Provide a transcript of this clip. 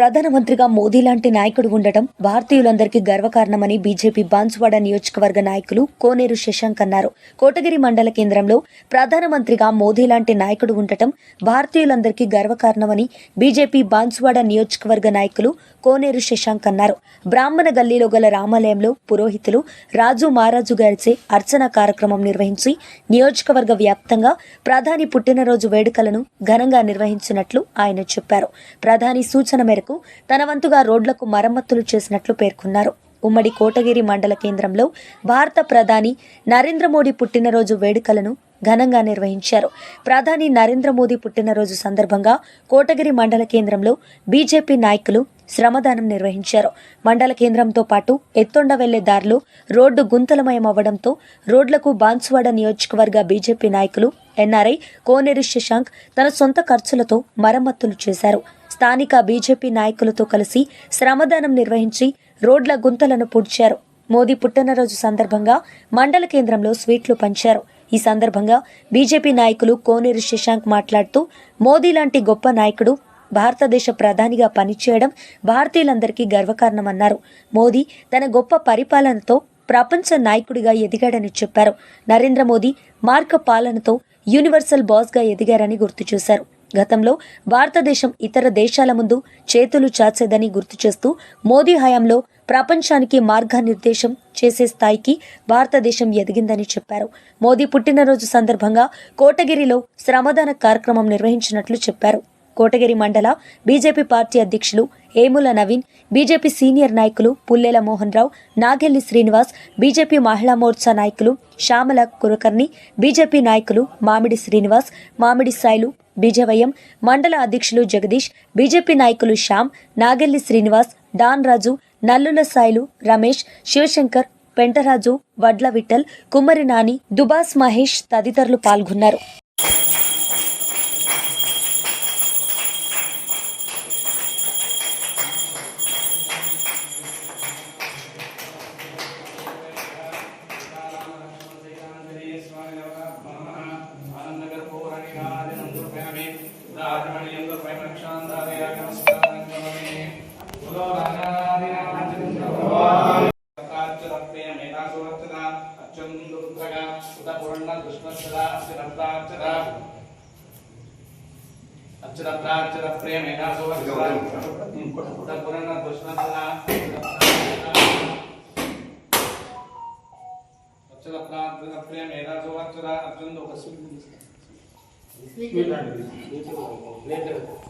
ప్రధానమంత్రిగా మోదీ లాంటి నాయకుడు ఉండటం భారతీయులందరికీ గర్వకారణమని బీజేపీ బాన్సువాడ నియోజకవర్గ నాయకులు కోనేరు శశాంక్ అన్నారు. కోటగిరి మండల కేంద్రంలో ప్రధానమంత్రిగా మోదీ లాంటి నాయకుడు ఉండటం భారతీయులందరికీ గర్వకారణమని బీజేపీ బాన్సువాడ నియోజకవర్గ నాయకులు కోనేరు శశాంక్ అన్నారు. బ్రాహ్మణ గల్లీలో గల రామాలయంలో పురోహితులు రాజు మహారాజు గారిచే అర్చన కార్యక్రమం నిర్వహించి నియోజకవర్గ వ్యాప్తంగా ప్రధాని పుట్టినరోజు వేడుకలను ఘనంగా నిర్వహించినట్లు ఆయన చెప్పారు. ప్రధాని సూచన మేరకు తన వంతుగా రోడ్లకు మరమ్మతులు చేసినట్లు పేర్కొన్నారు. ఉమ్మడి కోటగిరి మండల కేంద్రంలో భారత ప్రధాని నరేంద్ర మోడీ పుట్టినరోజు వేడుకలను ఘనంగా నిర్వహించారు. ప్రధాని నరేంద్ర మోదీ పుట్టినరోజు సందర్భంగా కోటగిరి మండల కేంద్రంలో బీజేపీ నాయకులు శ్రమదానం నిర్వహించారు. మండల కేంద్రంతో పాటు ఎత్తొండ వెళ్ళే దారిలో రోడ్డు గుంతలమయం అవ్వడంతో రోడ్లకు బాన్సువాడ నియోజకవర్గ బీజేపీ నాయకులు ఎన్ఆర్ఐ కోనేరు శశాంక్ తన సొంత ఖర్చులతో మరమ్మతులు చేశారు. స్థానిక బీజేపీ నాయకులతో కలిసి శ్రమదానం నిర్వహించి రోడ్ల గుంతలను పూడ్చారు. మోదీ పుట్టినరోజు సందర్భంగా మండల కేంద్రంలో స్వీట్లు పంచారు. ఈ సందర్భంగా బీజేపీ నాయకులు కోనేరు శశాంక్ మాట్లాడుతూ మోదీ లాంటి గొప్ప నాయకుడు భారతదేశ ప్రధానిగా పనిచేయడం భారతీయులందరికీ గర్వకారణమన్నారు. మోదీ తన గొప్ప పరిపాలనతో ప్రపంచ నాయకుడిగా ఎదిగాడని చెప్పారు. నరేంద్ర మోదీ మార్క పాలనతో యూనివర్సల్ బాస్గా ఎదిగారని గుర్తు చేశారు. గతంలో భారతదేశం ఇతర దేశాల ముందు చేతులు చాచేదని గుర్తు చేస్తూ మోదీ హయాంలో ప్రపంచానికి మార్గనిర్దేశం చేసే స్థాయికి భారతదేశం ఎదిగిందని చెప్పారు. మోదీ పుట్టినరోజు సందర్భంగా కోటగిరిలో శ్రమదాన కార్యక్రమం నిర్వహించినట్లు చెప్పారు. కోటగిరి మండల బీజేపీ పార్టీ అధ్యక్షులు ఏముల నవీన్ బీజేపీ సీనియర్ నాయకులు పుల్లెల మోహన్ రావు నాగెల్లి శ్రీనివాస్ బీజేపీ మహిళా మోర్చా నాయకులు శ్యామల కురకర్ణి బీజేపీ నాయకులు మామిడి శ్రీనివాస్ మామిడి సాయిలు బీజేవైఎం మండల అధ్యక్షులు జగదీష్ బీజేపీ నాయకులు శ్యామ్ నాగెల్లి శ్రీనివాస్ డాన్ రాజు నల్లుల సాయిలు రమేష్ శివశంకర్ పెంటరాజు వడ్ల విఠల్ కుమ్మరి నాని దుబాస్ మహేష్ తదితరులు పాల్గొన్నారు. तया मेधासोरक्षदा अच्युन्दुभगा उत पूर्णदुष्मक्षदा अक्षरप्राक्षदा अक्षरप्राक्षर प्रिय मेधासोरक्षदा उत पूर्णदुष्मक्षदा अक्षरप्राक्षर प्रिय मेधासोरक्षदा अच्युन्दुभस्मिन् लेटर लेटर